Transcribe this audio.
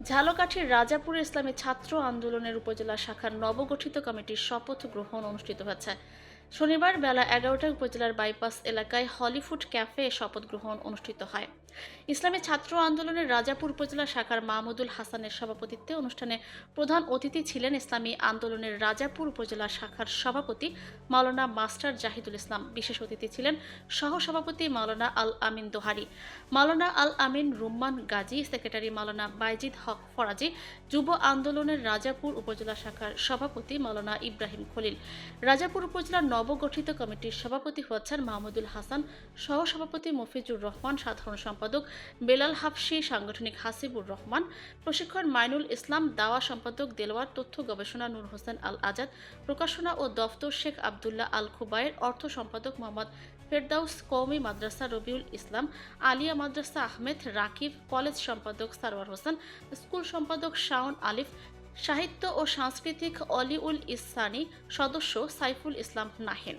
ঝালকাঠির রাজাপুর ইসলামী ছাত্র আন্দোলনের উপজেলা শাখার নবগঠিত কমিটির শপথ গ্রহণ অনুষ্ঠিত হয়েছে। শনিবার বেলা এগারোটায় উপজেলার বাইপাস এলাকায় হলিফুড ক্যাফে শপথ গ্রহণ অনুষ্ঠিত হয়। ইসলামী ছাত্র আন্দোলনের রাজাপুর উপজেলা শাখার মাহমুদুল হাসানের সভাপতিত্বে অনুষ্ঠানে প্রধান অতিথি ছিলেন ইসলামী আন্দোলনের রাজাপুর উপজেলা শাখার সভাপতি মাওলানা মাস্টার জাহিদুল ইসলাম। বিশেষ অতিথি ছিলেন সহসভাপতি মাওলানা আল আমিন দোহারি, মাওলানা আল আমিন রুম্মান গাজী, সেক্রেটারি মাওলানা বাইজিদ হক ফরাজি, যুব আন্দোলনের রাজাপুর উপজেলা শাখার সভাপতি মাওলানা ইব্রাহিম খলিল। রাজাপুর উপজেলার নবগঠিত কমিটির সভাপতি হচ্ছেন মাহমুদুল হাসান, সহসভাপতি মফিজুর রহমান, সাধারণ সম্পাদক বেলাল হাফসি, সাংগঠনিক হাসিবুর রহমান, প্রশিক্ষণ মাইনুল ইসলাম, দাওয়া সম্পাদক দেলোয়ার, তথ্য গবেষণা নূর হোসেন আল আজাদ, প্রকাশনা ও দফতর শেখ আবদুল্লাহ আল খুবায়ের, অর্থ সম্পাদক মোহাম্মদ ফেরদাউস কওমি মাদ্রাসা রবিউল ইসলাম, আলিয়া মাদ্রাসা আহমেদ রাকিব, কলেজ সম্পাদক সারোয়ার হোসেন, স্কুল সম্পাদক শাওন আলিফ সাহিত্য ও সাংস্কৃতিক অলিউল ইসানি সদস্য সাইফুল ইসলাম নাহিন।